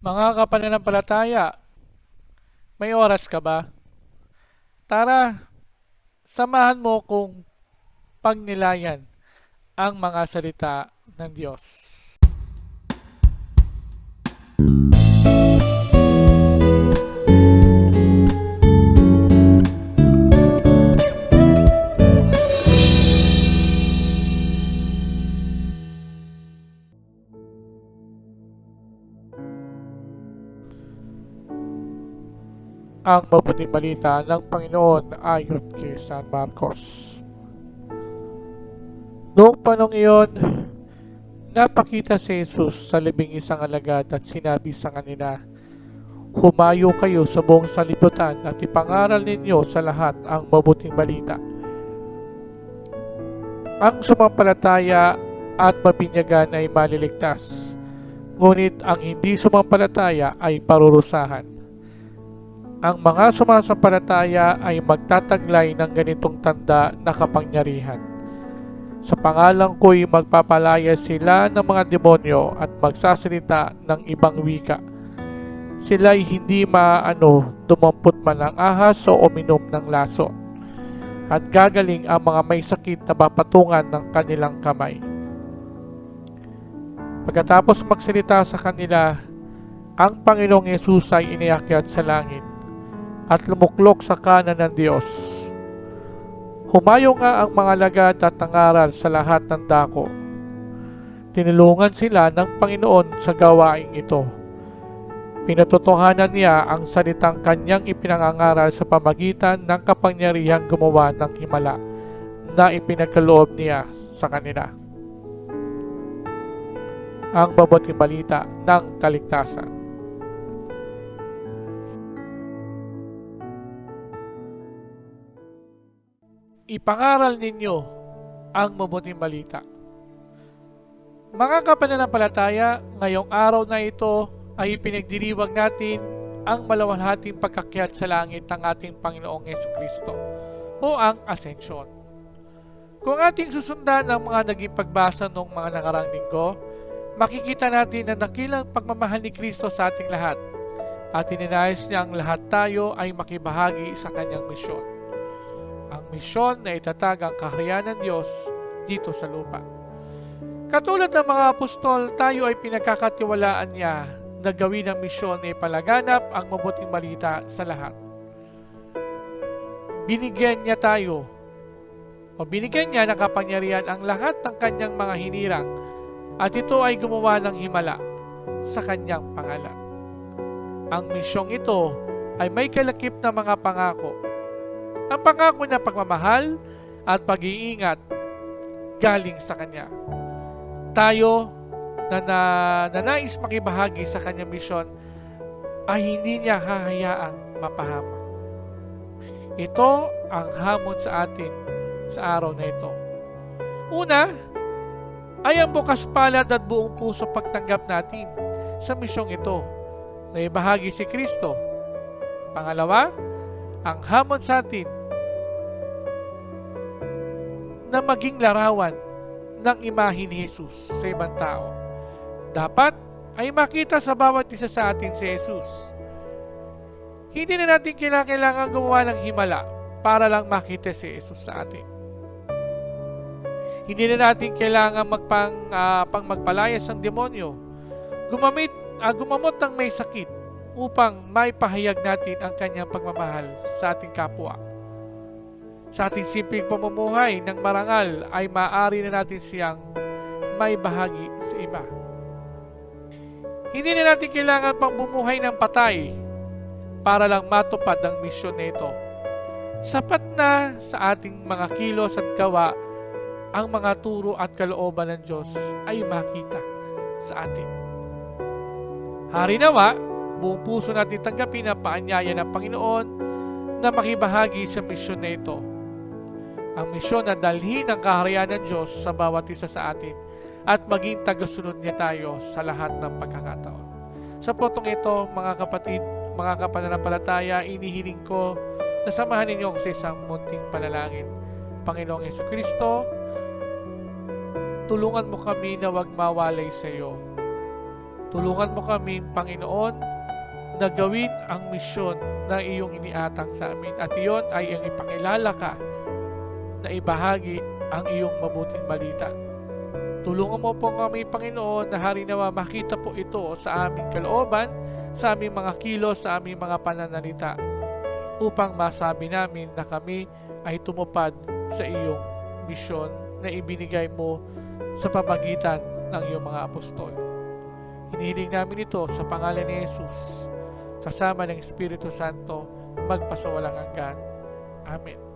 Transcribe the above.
Mga kapananampalataya, may oras ka ba? Tara, samahan mo kong pagnilayan ang mga salita ng Diyos. Ang mabuting balita ng Panginoon ayon kay San Marcos. Noong panong iyon, napakita si Jesus sa libing isang alagad at sinabi sa kanila, Humayo kayo sa buong salibutan at ipangaral ninyo sa lahat ang mabuting balita. Ang sumampalataya at mabinyagan ay maliligtas, ngunit ang hindi sumampalataya ay parurusahan. Ang mga sumasampalataya ay magtataglay ng ganitong tanda na kapangyarihan. Sa pangalan ko'y magpapalaya sila ng mga demonyo at magsasalita ng ibang wika. Sila'y hindi maano dumampot man ng ahas o uminom ng laso. At gagaling ang mga may sakit na papatungan ng kanilang kamay. Pagkatapos magsalita sa kanila, ang Panginoong Yesus ay iniakyat sa langit at lumuklok sa kanan ng Diyos. Humayo nga ang mga lagad at nangaral sa lahat ng dako. Tinulungan sila ng Panginoon sa gawaing ito. Pinatotohanan niya ang salitang kanyang ipinangangaral sa pamagitan ng kapangyarihang gumawa ng himala na ipinagkaloob niya sa kanila. Ang babating balita ng kaligtasan. Ipangaral ninyo ang mabuting balita. Mga kapananampalataya, ngayong araw na ito ay pinagdiriwag natin ang malawalhating pagkakyat sa langit ng ating Panginoong Yeso Kristo o ang Ascension. Kung ating susundan ang mga naging pagbasa noong mga nakarang linggo, makikita natin na dakilang pagmamahal ni Kristo sa ating lahat at ininayos niya ang lahat tayo ay makibahagi sa kanyang misyon misyon na itatag ang kaharian ng Diyos dito sa lupa. Katulad ng mga apostol, tayo ay pinagkakatiwalaan niya na gawin ang misyon na ipalaganap ang mabuting balita sa lahat. Binigyan niya tayo o binigyan niya ng kapangyarihan ang lahat ng kanyang mga hinirang at ito ay gumawa ng himala sa kanyang pangalan. Ang misyong ito ay may kalakip na mga pangako ang pangako na pagmamahal at pag-iingat galing sa Kanya. Tayo na, na, na nais makibahagi sa Kanyang misyon ay hindi niya hahayaang mapahama. Ito ang hamon sa atin sa araw na ito. Una, ay ang bukas palad at buong puso pagtanggap natin sa misyong ito na ibahagi si Kristo. Pangalawa, ang hamon sa atin na maging larawan ng imahe ni Jesus sa ibang tao. Dapat ay makita sa bawat isa sa atin si Jesus. Hindi na natin kailangan gumawa ng himala para lang makita si Jesus sa atin. Hindi na natin kailangan magpang uh, pang magpalayas ng demonyo. Gumamit, uh, gumamot ng may sakit upang maipahayag natin ang kanyang pagmamahal sa ating kapwa sa ating simpleng pamumuhay ng marangal ay maaari na natin siyang may bahagi sa iba. Hindi na natin kailangan pang bumuhay ng patay para lang matupad ang misyon nito. Sapat na sa ating mga kilos at gawa ang mga turo at kalooban ng Diyos ay makita sa atin. Hari nawa, buong puso natin tanggapin ang paanyaya ng Panginoon na makibahagi sa misyon na ito ang misyon na dalhin ang kaharian ng Diyos sa bawat isa sa atin at maging tagasunod niya tayo sa lahat ng pagkakataon. Sa potong ito, mga kapatid, mga kapananampalataya, inihiling ko na samahan ninyo sa isang munting panalangin. Panginoong Yeso Kristo, tulungan mo kami na wag mawalay sa iyo. Tulungan mo kami, Panginoon, na gawin ang misyon na iyong iniatang sa amin. At iyon ay ang ipakilala ka na ibahagi ang iyong mabuting balita. Tulungan mo po kami, Panginoon, na hari nawa makita po ito sa aming kalooban, sa aming mga kilos, sa aming mga pananalita, upang masabi namin na kami ay tumupad sa iyong misyon na ibinigay mo sa pamagitan ng iyong mga apostol. Hinihiling namin ito sa pangalan ni Jesus, kasama ng Espiritu Santo, magpasawalang hanggan. Amen.